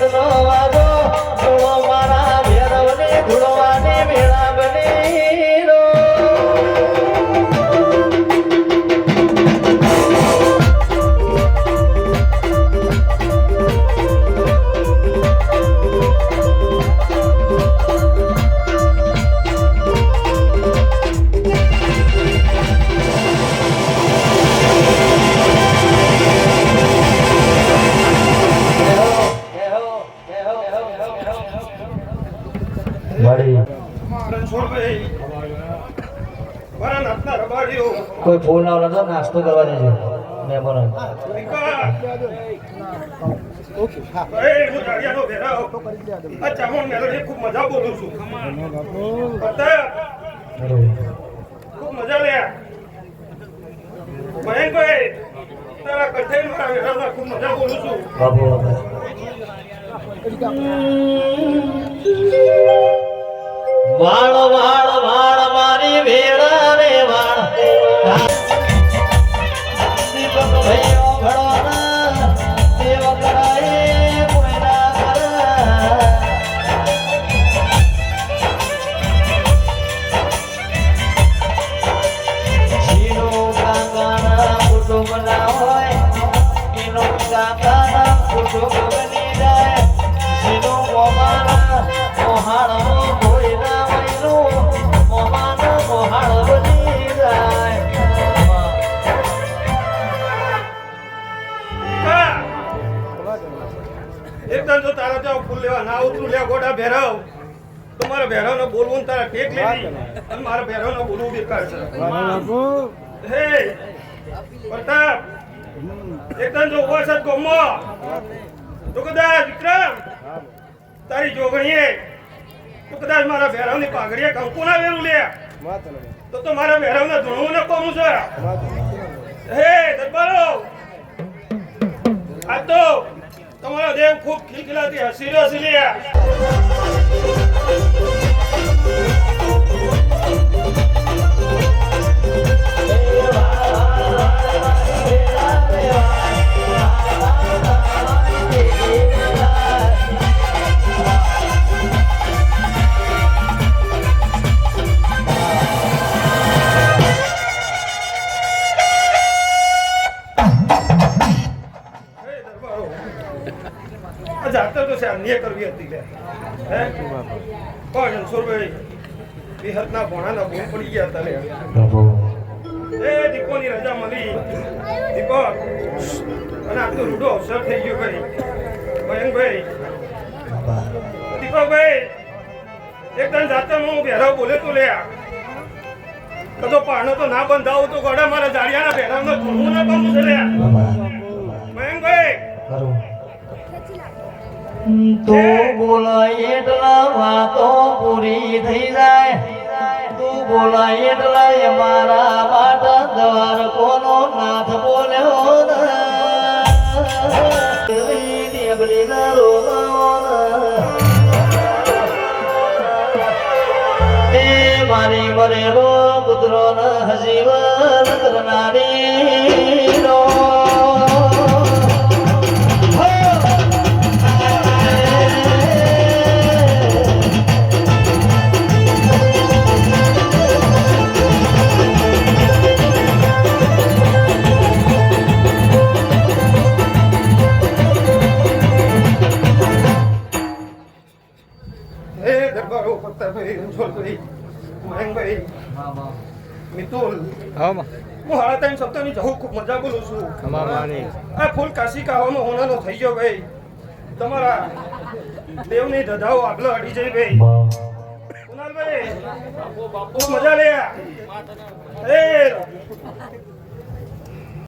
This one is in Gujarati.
no કોઈ ફોન આવડે તો નાસ્તો કરવા દેજો મહેમાનો. ઓકે હા. એ હું દાડિયાનો ભેરાવ આ ચામણ મેલોડી ખૂબ મજા બોલું છું. ખૂબ મજા લે. મયંકભાઈ તારા કંઠે મારા વેરાવના ખૂબ મજા બોલું છું. વાળ વાળ ના જાય એકદમ જો તારા જાવ ફૂલ લેવા ના ઉતરું લે ગોડા ભેરાવ તો મારા ભેરાવને બોલવું તારા ટેક લેવી મારા ભેરાવને બોલવું બેકાર છે હે, પ્રતાપ. એકદમ જો ઊભા છે ગમો તો વિક્રમ તારી જોગણીએ તો કદાચ મારા ભેરાવની પાઘડીએ કંકુ ના. વેરું લે તો તો મારા ભેરાવને ધૂણવું ને કોમું છે. હે, દરબારો! આ તો તમારો દેવ ખૂબ ખિલખિલાતી હસી રહ્યો છે લ્યા અન્ય કરવી હતી લે. હે? પણ રણછોડભાઈ વિહતના ભોણાના બોમ પડી ગયા હતા લે. એ દીપોની રજા મળી. દીપક અને આ તો રૂડો અવસર થઈ ગયો ભાઈ. મયંકભાઈ દીપકભાઈ એકદમ જાતે હું ભેરાવ બોલે તો લે કદો પાણો તો ના બંધાવો તો ગોડા મારા જાડિયાના ભેરાવનો ધૂણવું ના છે લે મયંકભાઈ તું બોલાય એટલે વાતો પૂરી થઈ જાય. તું બોલાય એટલે મારા માટે દ્વાર કોનો નાથ બોલ્યો નીકળી ના મારી મરેલો પુત્રો ન હજીવન કરનારી મયંકભાઈ મિતુલ. હા હું હાડા ત્રણ સપ્તાહની જહુ ખૂબ મજા બોલું છું. આ ફૂલ કાશી કાવામાં હોનાનો થઈ ગયો ભાઈ. તમારા દેવની ધધાઓ આગળ અડી જઈ ભાઈ. કુનાલભાઈ મજા લે એ.